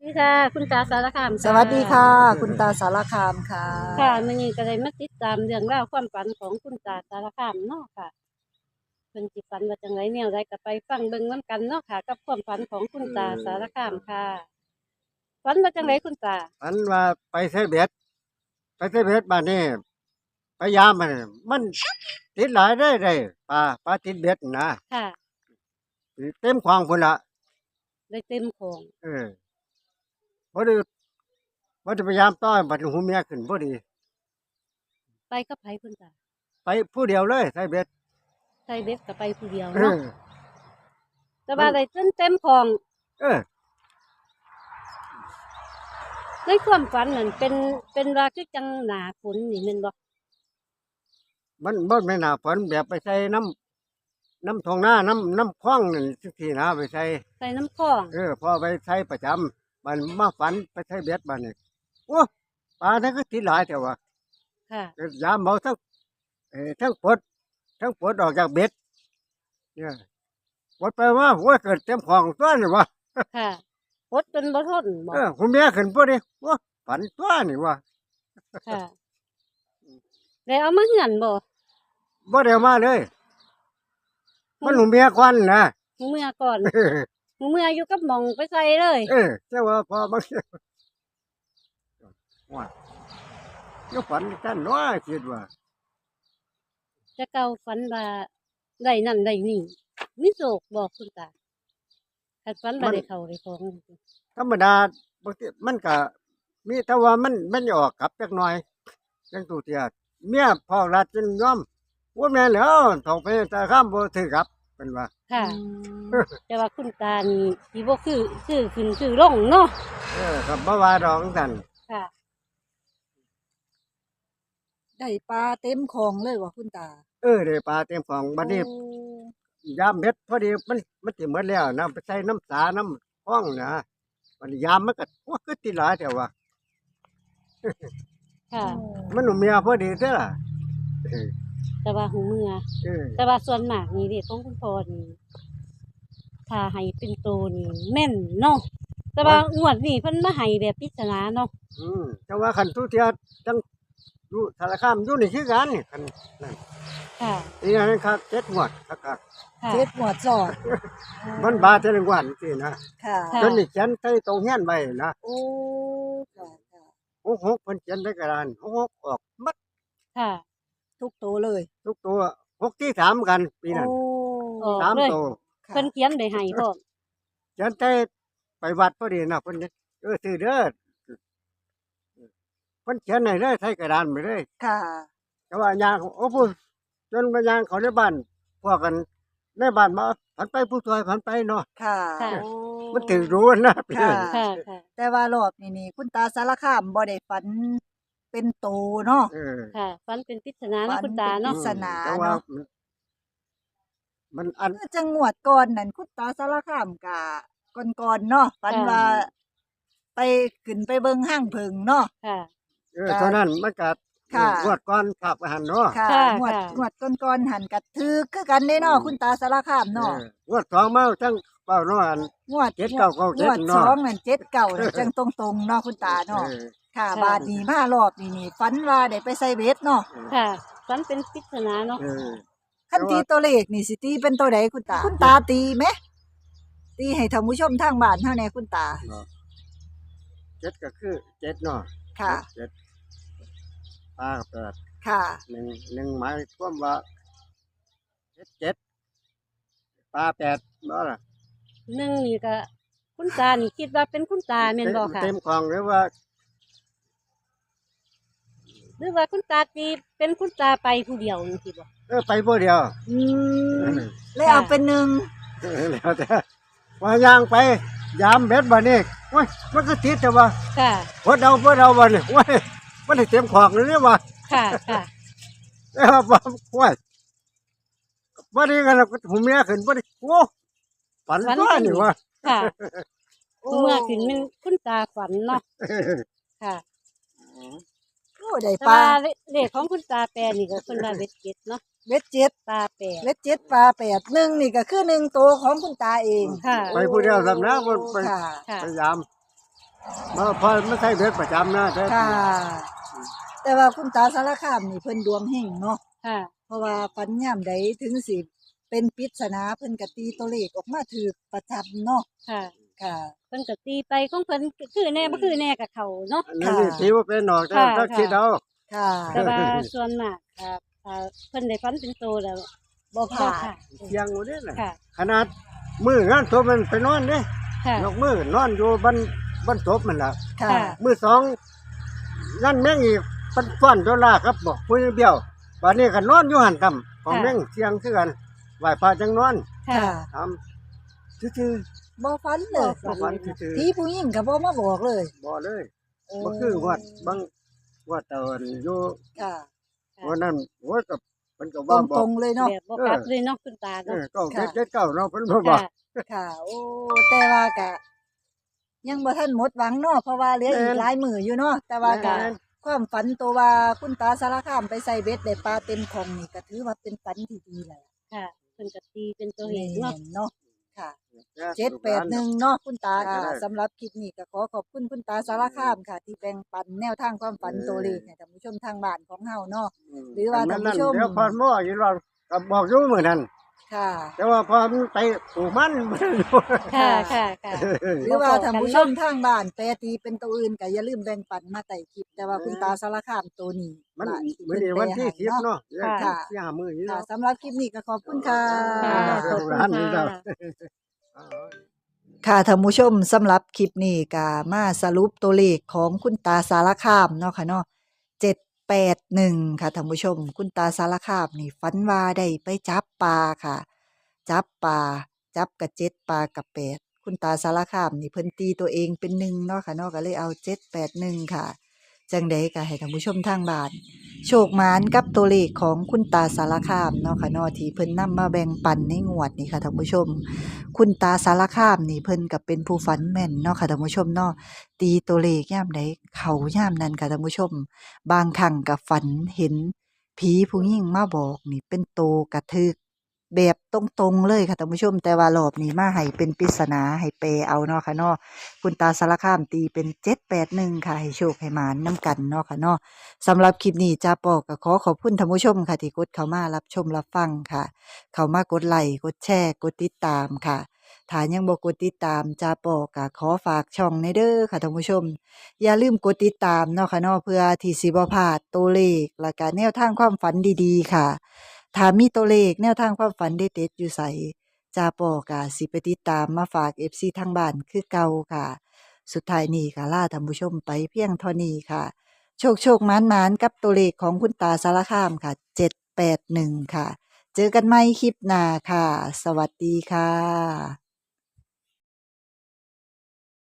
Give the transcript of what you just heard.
สวัสดีค่ะ คุณตาสารคามสวัสดีค่ะ คุณตาสารคามค่ะ ค่ะมื่อนี้ก็เลยมาติดตามเรื่องราวความฝันของคุณตาสารคามเนาะค่ะเพิ่นสิฝันว่าจังไรแนวใดก็ไปฟังเบิ่งนํกันเนาะค่ะ กับความฝันของคุณตาสารคามค่ะฝันว่าจังไรคุณตาอันว่าไปใช้เบ็ดไปใช้เบ็ดมานี่พยายามมันมันติดหลายได้ได้ปลาปลาติดเบ็ดนะค่ะ เต็มควางพุ่นละได้เต็มของ เออ พอดีพอดีพยายามต้อนบัดหูเมียขึ้นพอดี ไปก็ไปคุณตาไปผู้เดียวเลยใช้เบ็ดใส่เบ็ดก็ไปผู้เดียวเอเนาะอแต่ว่าได้จนเต็มของเออในความฝันนั่นเป็นเป็นว่าคือจังหนาฝนนี่แม่นบ่มันบ่ไม่น่าฝนแบบไปใส่น้ำน้ำทองหน้าน้ำน้ำคล้องนั่นสิทีนะไปใส่ ใส่น้ำคลอง เออพอไปใช้ประจำ มันมาฝันไปใช้เบ็ดมานี่โอ้ปลาทั้งก็ติดหลายแต่ว่าค่ะก็ยามเมาทั้งเอ่อทั้งปลดทั้งปลดออกจากเบ็ดเนี่ยปลดไปว่าหัวเกิดเต็มของตัวนี่วะค่ะอดจนบ่ทนบ่เออคุณแม่ขึ้นพอดีว่าฝันตัวนี่วะค่ะได้เอามาเหือนบ่บ่เดียวมาเลย มันหนุ่มเมียควันนะหมูเมื่อก่อน เออหมูเมื่ออยู่กับหมองไปใส่เลย เออเจ้าว่าพอมาว่าเจ้าฝันท่านน้อยคิดว่า จะเก่าฝันว่าได้นั่นได้นี่มีโศกบอกคุณตาคันฝันว่าได้เข้าได้ของธรรมดาบางทีมันก็มีแต่ว่ามันมันออกกลับจักหน่อยจังตูเตียเมียพ่อรัดจนยอมว่าแม่นแล้วถอกไปแต่ข้ามบ่ถือครับ เป็นว่า ค่ะ แต่ว่าคุณตานี่สิบ่คือคือขึ้นคือลงเนาะเออกับบ่ว่าดอกสั่นค่ะ ได้ปลาเต็มคลองเลยว่ะคุณตาเออได้ปลาเต็มของบัดนี้โอ้ยามเม็ดพอดีมันมันสิหมดแล้วนะไปใส่น้ำสาน้ำห้องนะบัดนี้ยามมันก็ว่าคือติหลายแต่ว่า ค่ะ มันหนุ่มเมียพอดีเด้อล่ะเออ แต่ว่าหูเมื่อ เออแต่ว่าส่วนมากนี่เด็กของคุณพ่อนี่ถ้าให้เป็นโตนี่แม่นเนาะแต่ว่างวดนี้เพิ่นมาให้แบบปริศนาเนาะอืมแต่ว่าคันทุเทียจังอยู่สารคามอยู่นี่คือกันนี่คันนั่นค่ะอีนั้นครับเจ็ดงวดครับค่ะ เจ็ดหมวดสอดมันบาเทละงวันสินะค่ะค่ะ จนนี่เขียนใส่ตรงเฮียนไว้นะโอ้ค่ะค่ะหกหกเพิ่นเขียนในกระดานหกหกออกมัดค่ะ ทุกตัวเลยทุกตัวหกที่สามกันปีนั้นโอ้ออกสามเลยตัวค่ะเพิ่นเขียนได้ให้พร้อมเขียนใส่ไปวัดพอดีนะเพิ่นเออซื้อเด้อเพิ่นเขียนให้เลยใส่กระดานไปเลย ค่ะ แต่ว่ายางโอ้พูจนมายางเขาในบ้านพวกกันในบ้านมาผันไปผู้ช่วยผันไปเนาะค่ะค่ะโอ้มันถึงรู้นะปีค่ะนั้นค่ะค่ะ แต่ว่ารอบนี้นี่คุณตาสารคามบ่ได้ฝัน เป็นโตเนาะ เออค่ะฝันเป็นปริศนาฝัเนาะนคุณตาปเนาะริศ นาแต่ว่าเนาะ มันมันอัน คือจังหวัดก่อนนั่นคุณตาสารคามกะก่อนๆเนาะฝันว่าไปขึ้นไปเบิ่งห้างเพิงเนาะ ค่ะ เออเท่านั้นมันก็ค่ะงวดก่อนขับอาหารเนาะค่ะค่ะงวดค่ะงวดก่อนๆหันกัดถือคือกันเด้เนาะคุณตาสารคามเนาะเอองวดสองมาทั้งเป้าเนาะอันงวดเจ็ดเก้าเก้าเจ็ดงวดเนาะ สองนั่นเจ็ดเก่าน่ะจังตรงๆเนาะคุณตาเนาะ เออ ค่ะค่ะ บาทนี้มารอบนี้นี่ฝันว่าได้ไปใส่เวทเนาะค่ะฝันเป็นปริศนาเนาะเออคันตีตัวเลขนี่สิตีเป็นตัวใดคุณตา คุณตาตีไหมตีให้ท่านผู้ชมทางบ้านเท่าแน่คุณตาเนาะเจ็ดก็คือเจ็ดเนาะค่ะเจ็ดปลาแปดค่ะหนึ่งหนึ่งหมายความว่าเจ็ดเจ็ดปลาแปดเนาะล่ะหนึ่งนี่ก็ คุณตานี่คิดว่าเป็นคุณตาแม่นบ่ค่ะเต็มคลองหรือว่า หรือว่าคุณตาตีเป็นคุณตาไปผู้เดียวนี่สิบ่เออไปผู้เดียวอืมเลยเอาเป็นหนึ่งเออแล้วแต่ว่ายางไปยามเบ็ดบ่นี่โอ้ยมันก็ติดแต่ว่าค่ะพอเดาพอเดาบ่นี่โอ้ยมันได้เต็มของเลยเนี่ยว่าค่ะค่ะเอ้าบ่โอ้ยบ่ได้กันแล้วก็ผมเมียขึ้นบ่ได้โอ้ฝันว่านี่ว่าค่ะเมื่อขึ้นเป็นคุณตาฝันเนาะค่ะโอ้ ได้แต่ปลาว่าเลขของคุณตาแปรนี่ก็เพิ่นว่าเบ็ดเก็ดเนาะเวทเจ็ดตาแปรเวทเจ็ดปลาแปดหนึ่งนี่ก็คือหนึ่งตัวของคุณตาเองค่ะ ไปผู้เดียวสำนักบ่ไปค่ะค่ะ พยายามมาพอไม่ใช่เด็กประจำนะแต่ค่ะ แต่ว่าคุณตาสารคามนี่เพิ่นดวงเฮงเนาะค่ะ เพราะว่าฝันยามใดถึงสิเป็นปริศนาเพิ่นก็ตีตัวเลขออกมาถูกประจำเนาะค่ะ ค่ะ เพิ่นก็ตีไปของเพิ่นคือแน่บ่คือแน่กับเขาเนาะ อันนั้นนี่ค่ะถือว่าเป็นหนอกแต่ค่ะถ้าคิดเอาค่ะ แต่ว่าส่วนมากค่ะถ้าเพิ่นได้ฟันเป็นโตแล้วบ่ก็ผ่าค่ะนเสียงหมดเนี่ยนะค่ะ ขนาดมืองานศพมันไปนอนเนี่ยค่ะยกมือนอนอยู่บนบนศพมันละค่ะ ค่ะ มือสองนั่นแม่งอีกปันฟ้อนโดนลาครับบอกผู้ยังเบี้ยววันนี้ก็นอนอยู่หันทำของแม่งเสียงคือกันไหวพระจังนอนค่ะค่ะทำซื่อ บ่ฝันเลยๆบ่ฝันซื่อผีผู้หญิงก็บ่มาบอกเลยๆบ่เลยบ่คือวัดบางวัดตะวันอยู่ค่ะวันนั้นโอ้ยกับมันก็ตว่าบรอกงๆเลยเนาะแบบบ่กลับเลยเนาะคุณตาเอเนาะอเก้าค่ะเจ็ดเจ็ดเก้าเราเพิ่นบ่บอก ค่ะ ค่ะ โอ้แต่ว่ากะ ยังบ่ทันหมดหวังเนาะเพราะว่าเหลืออีกหลายมื้ออยู่เนาะแต่ว่ากะ แม่น ความฝันตัวว่าคุณตาสารคามไปใส่เบ็ดได้ปลาเต็มของนี่ก็ถือว่าเป็นฝันที่ดีแหละค่ะเพิ่นก็ตีเป็นตัวแม่เลขเนาะนเนาะ ค่ะจ้ะเจ็ดแปดหนึ่งเนาะคุณตาได้ค่ะได้สำหรับคลิปนี้ก็ขอขอบคุณคุณตาสารคามค่ะ ที่แบ่งปันแนวทางความฝันตัวเลขให้ท่านผู้ชมทางบ้านของเฮาเนาะหรือว่าท่านผู้ชม เดี๋ยวพอมั่วอยู่รอก็บอกอยู่มื้อนั้น ค่ะ แต่ว่าพอมันไปปลูกมัน ค่ะ ค่ะ ค่ะ หรือว่าท่านผู้ชมทางบ้านแปรตีเป็นตัวอื่นก็อย่าลืมแบ่งปันมาใต้คลิป แต่ว่าคุณตาสารคามตัวนี้มันว่ามื้อนี้วันที่สิบเนาะค่ะ ที่ห้ามื้อนี้ค่ะเนาะสำหรับคลิปนี้ก็ขอบคุณค่ะ ค่ะ ขอบคุณค่ะค่ะท่านผู้ชมสำหรับคลิปนี้ก็มาสรุปตัวเลขของคุณตาสารคามเนาะค่ะเนาะ แปดหนึ่งค่ะท่านผู้ชม คุณตาสารคามนี่ฝันว่าได้ไปจับปลาค่ะ จับปลาจับกระเจ็ดปลากับแปดคุณตาสารคามนี่เพิ่นตีตัวเองเป็นหนึ่งเนาะค่ะเนาะก็เลยเอาเจ็ดแปดหนึ่งค่ะ จังใดก็ให้ท่านผู้ชมทางบ้าน โชคหมานกับตัวเลขของคุณตาสารคามเนาะค่ะเนาะที่เพิ่นนำมาแบ่งปันในงวดนี้ค่ะท่านผู้ชม คุณตาสารคามนี่เพิ่นก็เป็นผู้ฝันแม่นเนาะค่ะท่านผู้ชมเนาะตีตัวเลขยามใดเขายามนั้นค่ะท่านผู้ชม บางครั้งก็ฝันเห็นผีผู้หญิงมาบอกนี่เป็นโตกระทึก แบบตรงๆเลยค่ะท่านผู้ชม แต่ว่ารอบนี้มาให้เป็นปริศนาให้แปเอาเนาะค่ะเนาะคุณตาสารคามตีเป็น781ค่ะ ให้โชคให้หมานนํกันเนาะค่ะเนาะสำหรับคลิปนี้จ้าปอกก็ขอขอบคุณท่านผู้ชมค่ะที่กดเข้ามารับชมรับฟังค่ะ เข้ามากดไลค์กดแชร์กดติดตามค่ะถ้ายังบ่กดติดตามจาปอก็ขอฝากช่องในเด้อค่ะท่านผู้ชม อย่าลืมกดติดตามเนาะค่ะเนาะเพื่อที่สิบ่พลาดตัวเลขและก็แนวทางความฝันดีๆ ค่ะ ถ้ามีตัวเลขแนวทางความฝันเด็ดๆอยู่ใสจาปอกะสิไปติดตามมาฝากเอฟซีทางบ้านคือเก่าค่ะ สุดท้ายนี้ค่ะล่าท่านผู้ชมไปเพียงเท่านี้ค่ะ โชคโชคมานมานกับตัวเลขของคุณตาสารคามค่ะเจ็ดแปดหนึ่งค่ะ เจอกันไหม่คลิปหน้าค่ะ สวัสดีค่ะ